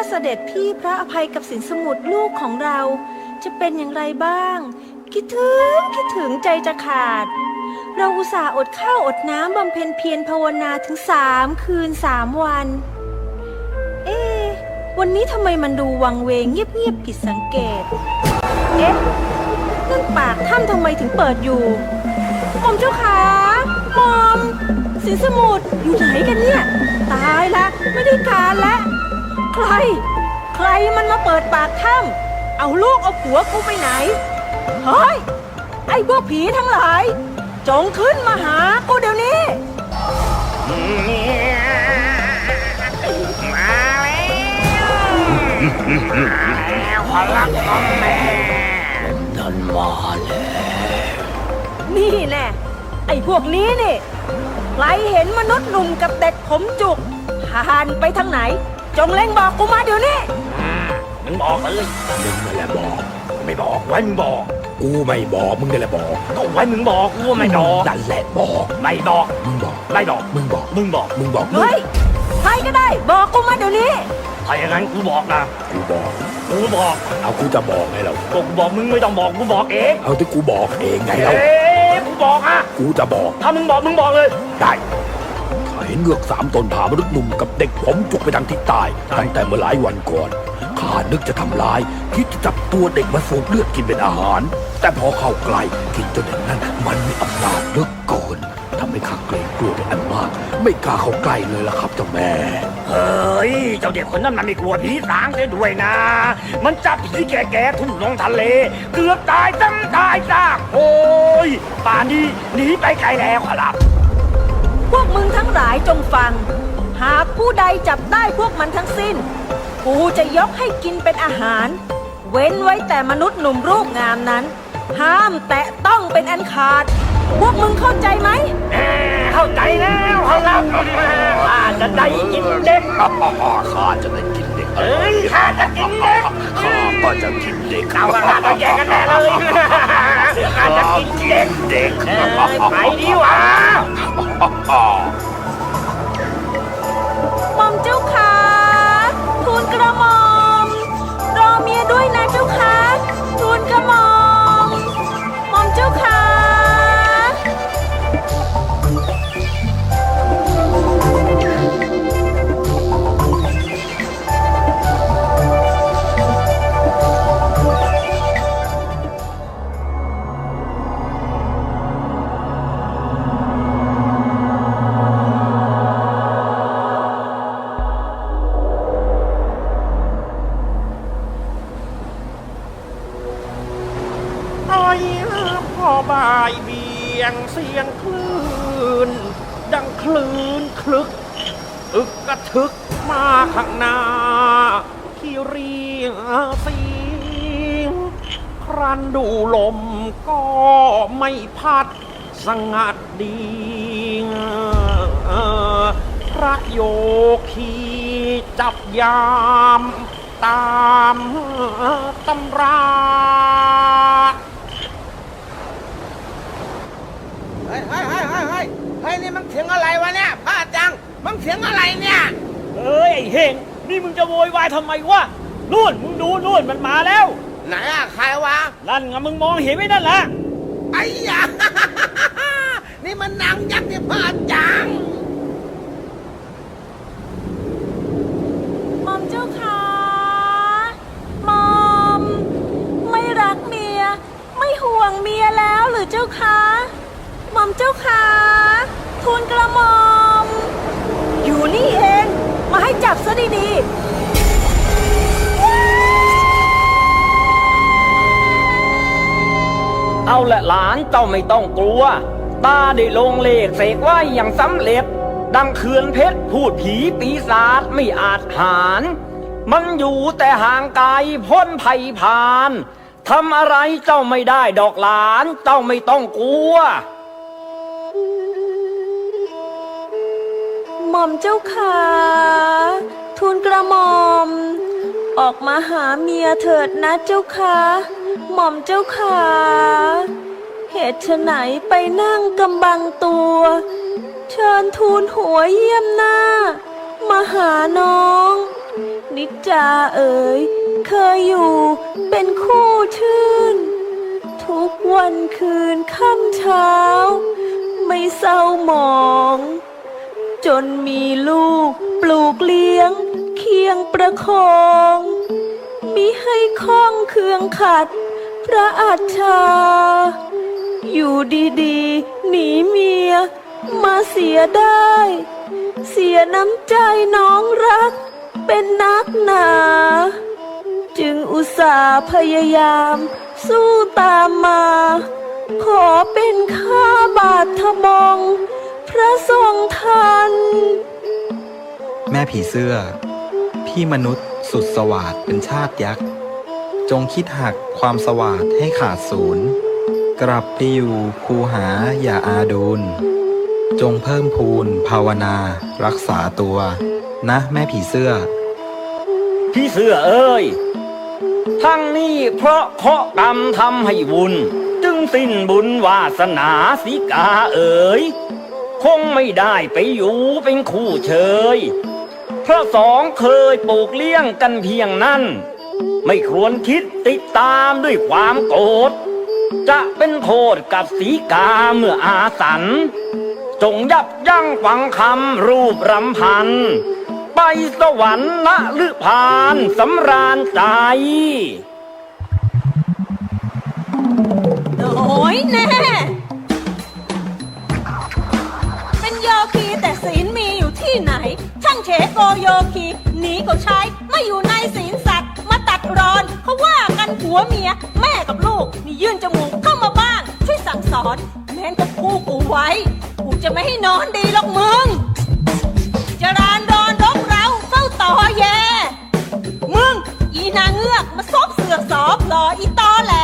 ว่าเสด็จพี่พระอภัยกับสินสมุทรลูกของเรา จะเป็นอย่างไรบ้าง คิดถึงคิดถึงใจจะขาด เราอุตส่าห์อดข้าวอดน้ำบำเพ็ญเพียรภาวนาถึงสามคืนสามวัน เอ๊ะวันนี้ทำไมมันดูวังเวงเงียบๆผิดสังเกต เอ๊ะนั่นปากถ้ำทำไมถึงเปิดอยู่หม่อมเจ้าขามอม สินสมุทรอยู่ไหนกันเนี่ย ตายละ ไม่ได้การละ ร ใครมันมาเปิดปากถ้ำเอาลูกเอาผัวกูไปไหน เฮ้ย ไอ้พวกผีทั้งหลาย จงขึ้นมาหากูเดี๋ยวนี้ มาแล้วพลังของแม่ท่านมาแล้วนี่แน่ไอ้พวกนี้นี่ใครเห็นมนุษย์หนุ่มกับเด็กผมจุกผ่านไปทางไหน จงเล่งบอกกูมาเดี๋ยวนี้ มึงบอกเลยมึงนั่นแหละบอกไม่บอกไว้มึงบอก กูไม่บอกมึงนั่นแหละบอกก็ไว้มึงบอกกูว่าไม่บอก นั่นแหละบอก ไม่บอก มึงบอก ไม่บอก มึงบอก มึงบอก มึงบอกเฮ้ย ใครก็ได้ บอกกูมาเดี๋ยวนี้ ถ้าอย่างนั้นกูบอกนะ กูบอก กูบอกเอากูจะบอกไงเราก็กูบอกมึงไม่ต้องบอกกูบอกเองเอาที่กูบอกเองไงเอ๊เราะกูบอกอะกูจะบอก ถ้ามึงบอกมึงบอกเลย ได้ข้า เห็นเงือกสามตนพามนุษย์หนุ่มกับเด็กผมจุกไปทางทิศใต้ตั้งแต่เมื่อหลายวันก่อนข้านึกจะทำลายคิดจะจับตัวเด็กมาสูบเลือดกินเป็นอาหาร แต่พอเข้าใกล้คิดจนเด็กนั้นมันมีอำนาจเหลือกเกินทำให้ข้าเกรงกลัวเป็นอันมาก ไม่กล้าเข้าใกล้เลยล่ะครับเจ้าแม่ เฮ้ย เจ้าเด็กคนนั้นมันไม่กลัวผีสางเลยด้วยนะ มันจับผีแก่ๆทุ่มลงทะเล เกือบตายตั้งตายซากโอ้ยป่านนี้หนีไปไกลแล้วครับ พวกมึงทั้งหลายจงฟัง หากผู้ใดจับได้พวกมันทั้งสิ้น กูจะยกให้กินเป็นอาหาร เว้นไว้แต่มนุษย์หนุ่มรูปงามนั้น ห้ามแตะต้องเป็นอันขาด พวกมึงเข้าใจไหมแหม่เข้าใจแล้วครับข้าจะได้กินเด็ก ข้าจะได้กินเด็กเอ้ยข้าจะกินเด็ก ข้าก็จะกินเด็กเอาละข้าต้องแยกกันแน่เลย ข้าจะกินเด็กเด็กเอ้ยไปดีวะหม่อมเจ้าคะทูลกระหม่อมรอเมียด้วยนะเจ้าคะทูลกระหม่อม ข้างหน้าที่เรียสีครันดูลมก็ไม่พัดสงัดดีพระโยคีจับยามตามตำราเฮ้ยเฮ้ยเฮ้ยเฮ้ยเฮ้ยเฮ้ยนี่มันเสียงอะไรวะเนี่ยพ่อจังมันเสียงอะไรเนี่ย เอ้ยไอ้เฮงนี่มึงจะโวยวายทำไมวะนู่นมึงดูนู่นมันมาแล้ว ไหนอะใครวะ นั่นไงมึงมองเห็นไหมนั่นแหละ ไอ้ยา นี่มันนางยักษ์ที่พ่อจัง เอาละหลานเจ้าไม่ต้องกลัว ตาได้ลงเลขเสกไว้อย่างสำเร็จ ดังเขื่อนเพชรพูดผีปีศาจไม่อาจหารมันอยู่แต่ห่างไกลพ้นภัยผ่านทำอะไรเจ้าไม่ได้ดอกหลาน เจ้าไม่ต้องกลัว หม่อมเจ้าขาทูลกระหม่อม ออกมาหาเมียเถิดนะเจ้าค่ะ หม่อมเจ้าขาเหตุไฉนไปนั่งกำบังตัว เชิญทูลหัวเยี่ยมหน้า มาหาน้อง นิจจาเอ๋ยเคยอยู่เป็นคู่ชื่น ทุกวันคืนค่ำเช้า ไม่เศร้าหมอง จนมีลูกปลูกเลี้ยง เคียงประคองมิให้ข้องเคืองขัด ระอัจฉาอยู่ดีๆ หนีเมีย มาเสียได้ เสียน้ำใจน้องรัก เป็นนักหนา จึงอุตส่าห์พยายาม สู้ตามมา ขอเป็นข้าบาททบองพระทรงทัน แม่ผีเสื้อ พี่มนุษย์สุดสวาดเป็นชาติยักษ์ จงคิดหักความสวาดให้ขาดศูนย์กลับไปอยู่คูหาอย่าอาดูล จงเพิ่มพูนภาวนา รักษาตัว นะแม่ผีเสื้อ พี่เสื้อเอ้ย ทั้งนี้เพราะเคราะห์กรรมทำให้บุญ จึงสิ้นบุญวาสนาสิกาเอ๋ย คงไม่ได้ไปอยู่เป็นคู่เชย เพราะสองเคยปลูกเลี้ยงกันเพียงนั้น ไม่ควรคิดติดตามด้วยความโกรธ จะเป็นโทษกับสีกาเมื่ออาสัน จงยับยั้งฟังคำรูปรำพัน ไปสวรรค์ละหรือพานสำราญใจโอ้ยแน่ เป็นโยคีแต่ศีลมีอยู่ที่ไหน ช่างเฉโกโยคีหนีก็ใช้ไม่อยู่ในศีล ผัวเมีย แม่กับลูกนี่ยื่นจมูกเข้ามาบ้างช่วยสั่งสอน แม้นกับกูกูไว้ กูจะไม่ให้นอนดีหรอกมึงจรานดอนรบเราเฝ้าต่อแย มึง อีนางเงือกมาซบเสือกสอบหลออีตอแหล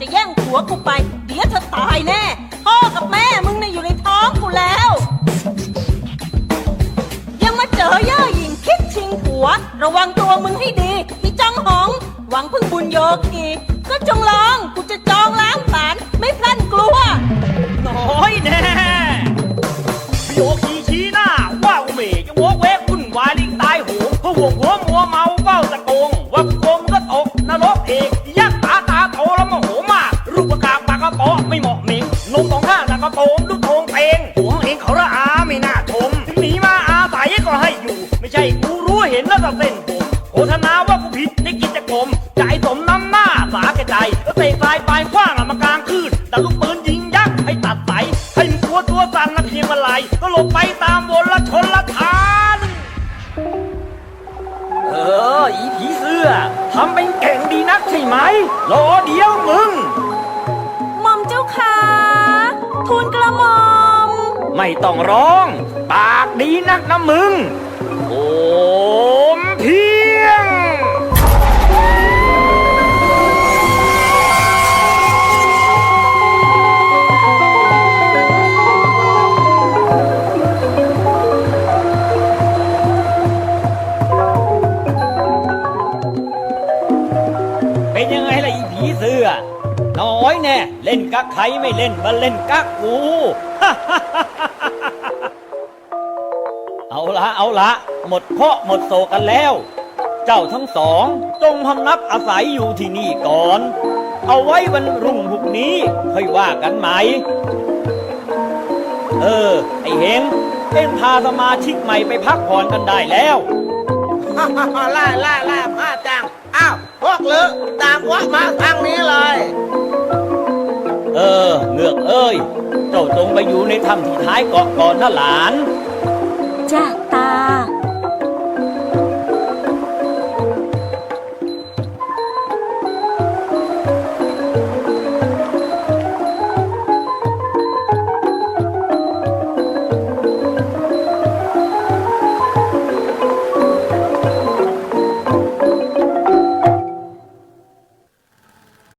จะแย่งผัวกูไป เดี๋ยวเธอตายแน่พ่อกับแม่มึงน่ะอยู่ในท้องกูแล้ว ยังมาเจอเย่อหญิงคิดชิงผัว ระวังตัวมึงให้ดี หวังพึ่งบุญโยกีก็จงลอง กูจะจองล้างผลาญไม่พลั้นกลัว น้อยแน่พี่โอคีชี้หน้า ว่าอุเมจะโวกเวกวุ่นวายลิงตายโหงพะวงหัวมัวเมาเฝ้าตะโกงว่าโกงก็ตกนรกเอกยักษ์ตาตาโตแล้วมโหมาก รูปกาปากกระเปาะไม่เหมาะเหมิงนมสองข้างตากระโปงลูกโทงเพลงหัวเองเขาละอาไม่น่าชมถึงหนีมาอาศัยก็ให้อยู่ ไม่ใช่กูรู้เห็นแล้วก็เส้น นะเพียงมาลายก็หลบไปตามวนละชนละทาน เออ อีผีเสื้อทำเป็นเก่งดีนักใช่ไหมรอเดียวมึง หม่อมเจ้าขาทูลกระหม่อม ไม่ต้องร้อง ปากดีนักนะมึง โอมเพี น้อยแน่ เล่นกักใครไม่เล่นมาเล่นกักกู เอาละเอาละ หมดเคาะหมดโศกกันแล้ว เจ้าทั้งสองจงพำนักอาศัยอยู่ที่นี่ก่อน เอาไว้วันรุ่งพรุ่งนี้ ค่อยว่ากันไหม เออ ไอเฮงเอ็งพาสมาชิกใหม่ไปพักผ่อนกันได้แล้วไล่ไล่ไล่ผ้าจัง อ้าว พวกลือตามวะมาทางนี้เลย เออเงือกเอ้ย เจ้าจงไปอยู่ในถ้ำที่ท้ายเกาะก่อนนะหลาน จ้า